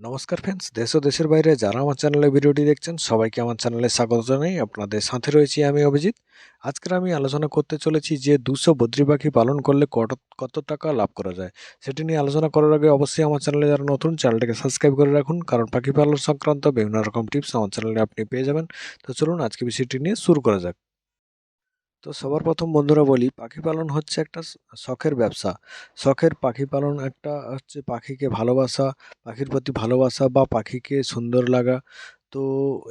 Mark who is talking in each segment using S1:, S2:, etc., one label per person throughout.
S1: নমস্কার ফ্রেন্ডস দেশ ও দেশের বাইরে যারা আমার চ্যানেলে ভিডিওটি দেখছেন, সবাইকে আমার চ্যানেলে স্বাগত জানাই। আপনাদের সাথে রয়েছি আমি অভিজিৎ। আজকের আমি আলোচনা করতে চলেছি যে দুশো বদ্রি পাখি পালন করলে কত কত টাকা লাভ করা যায়? সেটি নিয়ে আলোচনা করার আগে অবশ্যই আমার চ্যানেলে যারা নতুন চ্যানেলটাকে সাবস্ক্রাইব করে রাখুন, কারণ পাখি পালন সংক্রান্ত বিভিন্ন রকম টিপস আমার চ্যানেলে আপনি পেয়ে যাবেন। তো চলুন আজকে বিষয়টি নিয়ে শুরু করা যাক। তো সবার প্রথম বন্ধুরা বলি, পাখি পালন হচ্ছে একটা শখের ব্যবসা। শখের পাখি পালন একটা হচ্ছে পাখিকে ভালোবাসা, পাখির প্রতি ভালোবাসা বা পাখিকে সুন্দর লাগা। তো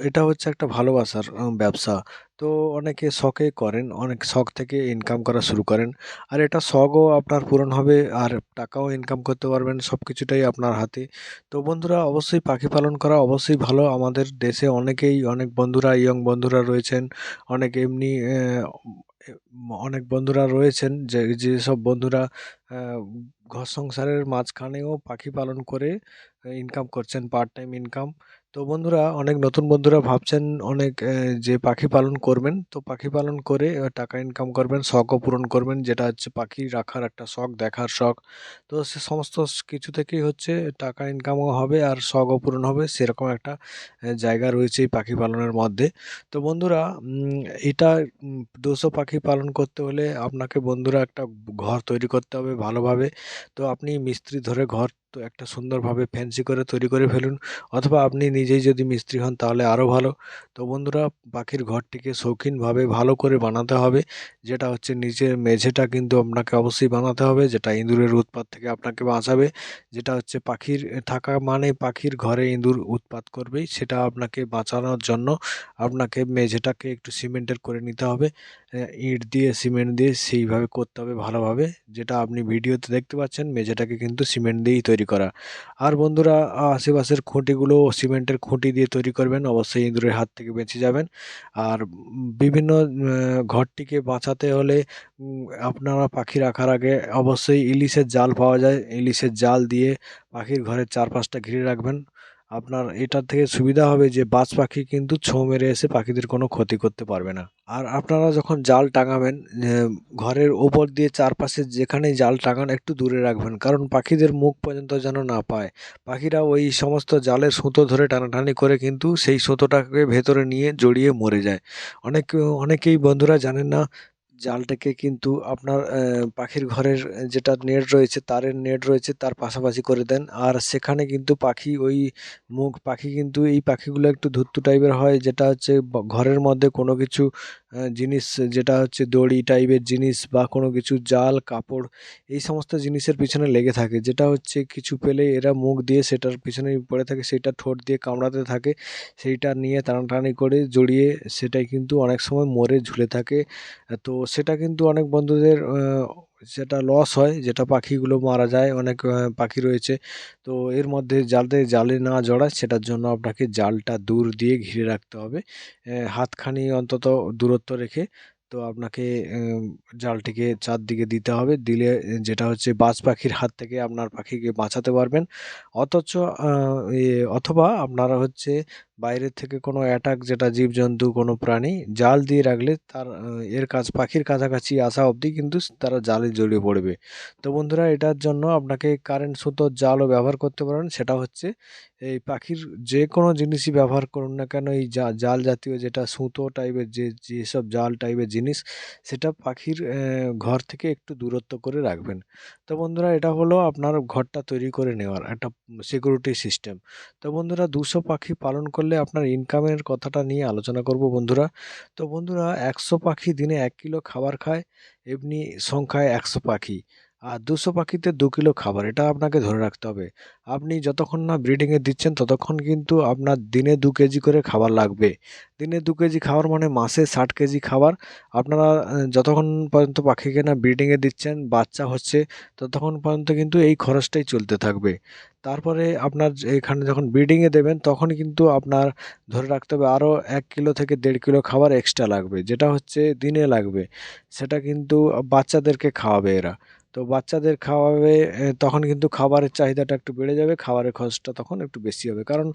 S1: এটা হচ্ছে একটা ভালোবাসার ব্যবসা। তো অনেকে শখে করেন, অনেক শখ থেকে ইনকাম করা শুরু করেন। আর এটা শখও আপনার পূরণ হবে, আর টাকাও ইনকাম করতে পারবেন সব কিছুটাই আপনার হাতে। তো বন্ধুরা, অবশ্যই পাখি পালন করা অবশ্যই ভালো। আমাদের দেশে অনেকেই, অনেক বন্ধুরা ইয়ং বন্ধুরা রয়েছেন, অনেক এমনি অনেক বন্ধুরা রয়েছেন, যে যেসব বন্ধুরা ঘর সংসারের মাঝখানেও পাখি পালন করে ইনকাম করছেন পার্ট টাইম ইনকাম তো বন্ধুরা, অনেক নতুন বন্ধুরা ভাবছেন অনেক যে পাখি পালন করবেন। তো পাখি পালন করে টাকা ইনকাম করবেন, শখও পূরণ করবেন, যেটা হচ্ছে পাখি রাখার একটা শখ, দেখার শখ। তো সে সমস্ত কিছু থেকেই হচ্ছে টাকা ইনকামও হবে আর শখও পূরণ হবে, সেরকম একটা জায়গা রয়েছে এই পাখি পালনের মধ্যে। তো বন্ধুরা এটা দুশো পাখি পালন করতে হলে আপনাকে বন্ধুরা একটা ঘর তৈরি করতে হবে ভালোভাবে। তো আপনি মিস্ত্রি ধরে ঘর তো একটা সুন্দরভাবে ফ্যান্সি করে তৈরি করে ফেলুন, অথবা আপনি নিজেই যদি মিস্ত্রি হন তাহলে আরও ভালো। তো বন্ধুরা, পাখির ঘরটিকে শৌখিনভাবে ভালো করে বানাতে হবে। যেটা হচ্ছে নিচের মেঝেটা কিন্তু আপনাকে অবশ্যই বানাতে হবে, যেটা ইঁদুরের উৎপাত থেকে আপনাকে বাঁচাবে। যেটা হচ্ছে পাখির থাকা মানে পাখির ঘরে ইঁদুর উৎপাত করবেই, সেটা আপনাকে বাঁচানোর জন্য আপনাকে মেঝেটাকে একটু সিমেন্টের করে নিতে হবে। ইট দিয়ে, সিমেন্ট দিয়ে সেইভাবে করতে হবে ভালোভাবে, যেটা আপনি ভিডিওতে দেখতে পাচ্ছেন, মেঝেটাকে কিন্তু সিমেন্ট দিয়েই তৈরি করা। আর বন্ধুরা, আশেপাশের খুঁটিগুলো সিমেন্টের খুঁটি দিয়ে তৈরি করবেন, অবশ্যই ইঁদুরের হাত থেকে বেঁচে যাবেন। আর বিভিন্ন ঘরটিকে বাঁচাতে হলে আপনারা পাখি রাখার আগে অবশ্যই ইলিশের জাল পাওয়া যায়। ইলিশের জাল দিয়ে পাখির ঘরের চারপাশটা ঘিরে রাখবেন। আপনার এটার থেকে সুবিধা হবে যে বাজ পাখি কিন্তু ছোঁ মেরে এসে পাখিদের কোনো ক্ষতি করতে পারবে না। আর আপনারা যখন জাল টাঙাবেন ঘরের ওপর দিয়ে চারপাশে যেখানেই জাল টাঙান, একটু দূরে রাখবেন। কারণ পাখিদের মুখ পর্যন্ত যেন না পায়। পাখিরা ওই সমস্ত জালের সুতো ধরে টানাটানি করে কিন্তু সেই সুতোটাকে ভেতরে নিয়ে জড়িয়ে মরে যায়। অনেক, অনেকেই বন্ধুরা জানেন না জালটাকে কিন্তু আপনার পাখির ঘরের যেটা নেট রয়েছে, তারের নেট রয়েছে, তার পাশাপাশি করে দেন। আর সেখানে কিন্তু পাখি ওই মুখ, পাখি কিন্তু এই পাখিগুলো একটু ধূর্ত টাইপের হয়, যেটা হচ্ছে ঘরের মধ্যে কোনো কিছু জিনিস, যেটা হচ্ছে দড়ি টাইপের জিনিস বা কোনো কিছু, জাল, কাপড়, এই সমস্ত জিনিসের পিছনে লেগে থাকে। যেটা হচ্ছে কিছু পেলে এরা মুখ দিয়ে সেটার পিছনে পড়ে থাকে, সেটা ঠোঁট দিয়ে কামড়াতে থাকে, সেইটা নিয়ে টানাটানি করে জড়িয়ে সেটাই কিন্তু অনেক সময় মরে ঝুলে থাকে। তো সেটা কিন্তু অনেক বন্ধুদের সেটা লস হয়, যেটা পাখিগুলো মারা যায়, অনেক পাখি রয়েছে। তো এর মধ্যে যাতে জালে না জড়ায়, সেটার জন্য আপনাকে জালটা দূর দিয়ে ঘিরে রাখতে হবে। হাতখানি অন্তত দূরত্ব রেখে তো আপনাকে জালটিকে চারদিকে দিতে হবে। দিলে, যেটা হচ্ছে বাজ পাখির হাত থেকে আপনার পাখিকে বাঁচাতে পারবেন। অথচ অথবা আপনারা হচ্ছে বাইরের থেকে কোনো অ্যাটাক যেটা জীবজন্তু, কোনো প্রাণী, জাল দিয়ে রাখলে তার এর কাছ, পাখির কাছাকাছি আসা অবধি কিন্তু তারা জালে জড়িয়ে পড়বে। তো বন্ধুরা, এটার জন্য আপনাকে কারেন্ট সুতোর জালও ব্যবহার করতে পারেন। সেটা হচ্ছে এই পাখির যে কোনো জিনিসই ব্যবহার করুন না কেন, এই জাল জাতীয় যেটা সুতো টাইপের যে যেসব জাল টাইপের জিনিস, সেটা পাখির ঘর থেকে একটু দূরত্ব করে রাখবেন। তো বন্ধুরা, এটা হলো আপনার ঘরটা তৈরি করে নেওয়ার একটা সিকিউরিটি সিস্টেম তো বন্ধুরা, দুশো পাখি পালন করলে আপনার ইনকামের কথাটা নিয়ে আলোচনা করব বন্ধুরা। তো বন্ধুরা, একশো পাখি দিনে এক কিলো খাবার খায়, এমনি সংখ্যায় একশো পাখি। আর দুশো পাখিতে দু কিলো খাবার, এটা আপনাকে ধরে রাখতে হবে। আপনি যতক্ষণ না ব্রিডিংয়ে দিচ্ছেন, ততক্ষণ কিন্তু আপনার দিনে দু কেজি করে খাবার লাগবে। দিনে দু কেজি খাবার মানে মাসে ষাট কেজি খাবার। আপনারা যতক্ষণ পর্যন্ত পাখিকে না ব্রিডিংয়ে দিচ্ছেন, বাচ্চা হচ্ছে, ততক্ষণ পর্যন্ত কিন্তু এই খরচটাই চলতে থাকবে। তারপরে আপনার এখানে যখন ব্রিডিংয়ে দেবেন, তখন কিন্তু আপনার ধরে রাখতে হবে আরও এক কিলো থেকে দেড় কিলো খাবার এক্সট্রা লাগবে, যেটা হচ্ছে দিনে লাগবে। সেটা কিন্তু বাচ্চাদেরকে খাওয়াবে এরা। তো বাচ্চাদের খাওয়াবে তখন কিন্তু খাবারের চাহিদাটা একটু বেড়ে যাবে, খাবারের খরচটা তখন একটু বেশি হবে। কারণ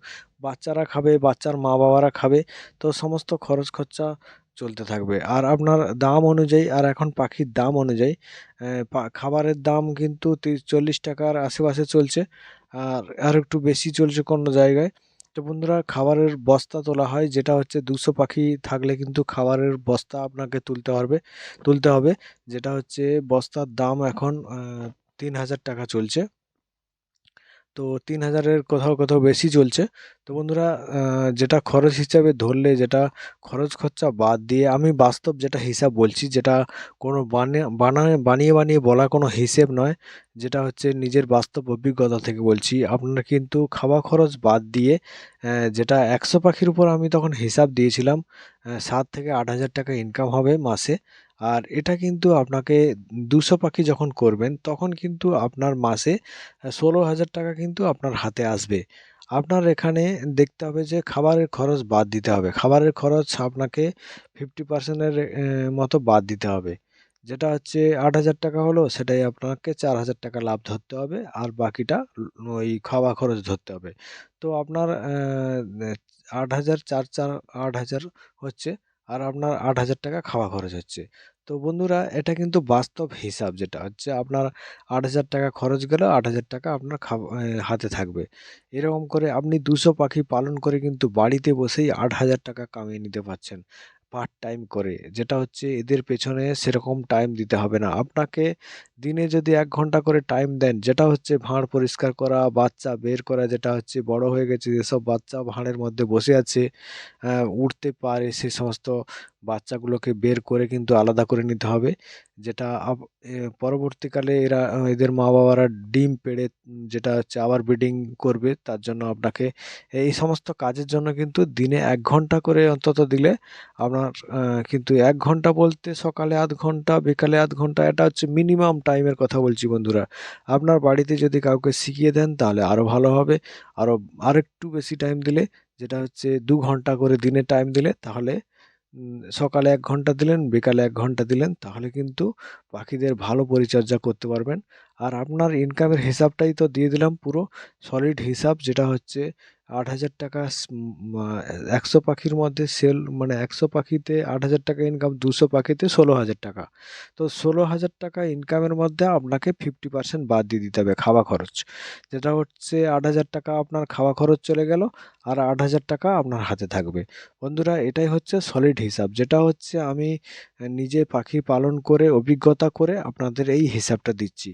S1: বাচ্চারা খাবে, বাচ্চার মা বাবারা খাবে, তো সমস্ত খরচ খরচা চলতে থাকবে। আর আপনার দাম অনুযায়ী, আর এখন পাখির দাম অনুযায়ী খাবারের দাম কিন্তু তিরিশ, চল্লিশ টাকার আশেপাশে চলছে, আর আর একটু বেশি চলছে কোনো জায়গায়। তো বন্ধুরা, খাবারের বস্তা তোলা হয়, যেটা হচ্ছে দুশো পাখি থাকলে কিন্তু খাবারের বস্তা আপনাকে তুলতে পারবে তুলতে হবে। যেটা হচ্ছে বস্তার দাম এখন তিন হাজার টাকা চলছে। তো তিন হাজারের কোথাও কোথাও বেশি চলছে। তো বন্ধুরা যেটা খরচ হিসাবে ধরলে, যেটা খরচ খরচা বাদ দিয়ে আমি বাস্তব যেটা হিসাব বলছি, যেটা কোনো বানিয়ে, বানায়, বানিয়ে বানিয়ে বলা কোনো হিসেব নয়, যেটা হচ্ছে নিজের বাস্তব অভিজ্ঞতা থেকে বলছি। আপনারা কিন্তু খাওয়া খরচ বাদ দিয়ে যেটা একশো পাখির উপর আমি তখন হিসাব দিয়েছিলাম সাত থেকে আট হাজার টাকা ইনকাম হবে মাসে। আর এটা কিন্তু আপনাকে দুশো পাখি যখন করবেন, তখন কিন্তু আপনার মাসে ষোলো হাজার টাকা কিন্তু আপনার হাতে আসবে। আপনার এখানে দেখতে হবে যে খাবারের খরচ বাদ দিতে হবে। খাবারের খরচ আপনাকে ফিফটি পার্সেন্টের মতো বাদ দিতে হবে। যেটা হচ্ছে আট হাজার টাকা হলো, সেটাই আপনাকে চার হাজার টাকা লাভ ধরতে হবে আর বাকিটা ওই খাওয়া খরচ ধরতে হবে। তো আপনার আট হাজার চার চার, আট হাজার হচ্ছে আর আপনার আট হাজার টাকা খাওয়া খরচ হচ্ছে। তো বন্ধুরা, এটা কিন্তু বাস্তব হিসাব যেটা হচ্ছে, আপনার আট হাজার টাকা খরচ গেলে, আট হাজার টাকা আপনার হাতে থাকবে। এরকম করে আপনি দুশো পাখি পালন করে কিন্তু বাড়িতে বসেই আট হাজার টাকা কামিয়ে নিতে পারছেন। পার্ট টাইম করে, যেটা হচ্ছে এদের পেছনে সেরকম টাইম দিতে হবে না। আপনাকে দিনে যদি এক ঘণ্টা করে টাইম দেন, যেটা হচ্ছে ভাঁড় পরিষ্কার করা, বাচ্চা বের করা, যেটা হচ্ছে বড় হয়ে গেছে, যেসব বাচ্চা ভাঁড়ের মধ্যে বসে আছে উঠতে পারে সে সমস্ত বাচ্চাগুলোকে বের করে কিন্তু আলাদা করে নিতে হবে। যেটা পরবর্তীকালে এরা, এদের মা বাবারা ডিম পেড়ে, যেটা হচ্ছে আবার ব্রিডিং করবে, তার জন্য আপনাকে এই সমস্ত কাজের জন্য কিন্তু দিনে এক ঘণ্টা করে অন্তত দিলে আপনার কিন্তু এক ঘণ্টা বলতে সকালে আধ ঘণ্টা, বিকালে আধ ঘণ্টা, এটা হচ্ছে মিনিমাম টাইমের কথা বলছি বন্ধুরা। আপনার বাড়িতে যদি কাউকে শিখিয়ে দেন তাহলে আরও ভালো হবে। আরও আরেকটু বেশি টাইম দিলে, যেটা হচ্ছে দু ঘণ্টা করে দিনে টাইম দিলে, তাহলে সকালে এক ঘণ্টা দিলেন, বিকালে এক ঘণ্টা দিলেন, তাহলে কিন্তু পাখিদের ভালো পরিচর্যা করতে পারবেন। আর আপনার ইনকামের হিসাবটাই তো দিয়ে দিলাম পুরো। সলিড হিসাব যেটা হচ্ছে আট হাজার টাকা একশো পাখির মধ্যে সেল মানে একশো পাখিতে আট হাজার টাকা ইনকাম দুশো পাখিতে ষোলো হাজার টাকা। তো ষোলো হাজার টাকা ইনকামের মধ্যে আপনাকে ফিফটি পার্সেন্ট বাদ দিয়ে দিতে হবে খাওয়া খরচ। যেটা হচ্ছে আট হাজার টাকা আপনার খাওয়া খরচ চলে গেল আর আট হাজার টাকা আপনার হাতে থাকবে। বন্ধুরা, এটাই হচ্ছে সলিড হিসাব। যেটা হচ্ছে আমি নিজে পাখি পালন করে, অভিজ্ঞতা করে আপনাদের এই হিসাবটা দিচ্ছি।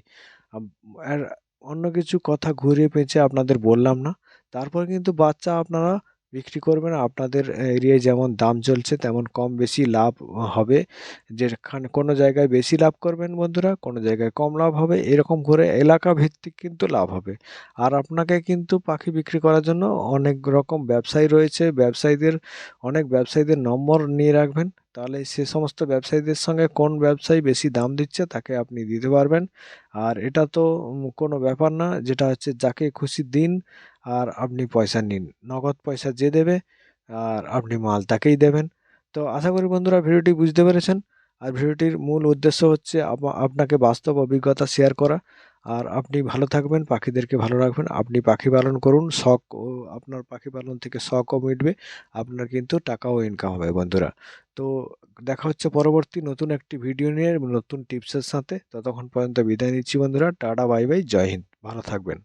S1: আর অন্য কিছু কথা ঘুরিয়ে পেঁচে আপনাদের বললাম না। তারপর কিন্তু বাচ্চা আপনারা বিক্রি করবেন। আপনাদের এরিয়ায় যেমন দাম চলছে, তেমন কম বেশি লাভ হবে। যেখানে কোনো জায়গায় বেশি লাভ করবেন বন্ধুরা, কোনো জায়গায় কম লাভ হবে। এরকম করে এলাকা ভিত্তিক কিন্তু লাভ হবে। আর আপনাকে কিন্তু পাখি বিক্রি করার জন্য অনেক রকম ব্যবসায়ী রয়েছে। ব্যবসায়ীদের, অনেক ব্যবসায়ীদের নম্বর নিয়ে রাখবেন। তাহলে সে সমস্ত ব্যবসায়ীদের সঙ্গে কোন ব্যবসায়ী বেশি দাম দিচ্ছে তাকে আপনি দিতে পারবেন। আর এটা তো কোনো ব্যাপার না, যেটা হচ্ছে যাকে খুশি দিন আর আপনি পয়সা নিন। নগদ পয়সা যে দেবে, আর আপনি মাল তাকেই দেবেন। তো আশা করি বন্ধুরা ভিডিওটি বুঝতে পেরেছেন। আর ভিডিওটির মূল উদ্দেশ্য হচ্ছে আপনাকে বাস্তব অভিজ্ঞতা শেয়ার করা। আর আপনি ভালো থাকবেন, পাখিদেরকে ভালো রাখবেন। আপনি পাখি পালন করুন, শখ ও আপনার পাখি পালন থেকে শখও মিটবে, আপনার কিন্তু টাকাও ইনকাম হবে বন্ধুরা। তো দেখা হচ্ছে পরবর্তী নতুন একটি ভিডিও নিয়ে, নতুন টিপসের সাথে। ততক্ষণ পর্যন্ত বিদায় নিচ্ছি বন্ধুরা। Tata, bye bye, Jai Hind. ভালো থাকবেন।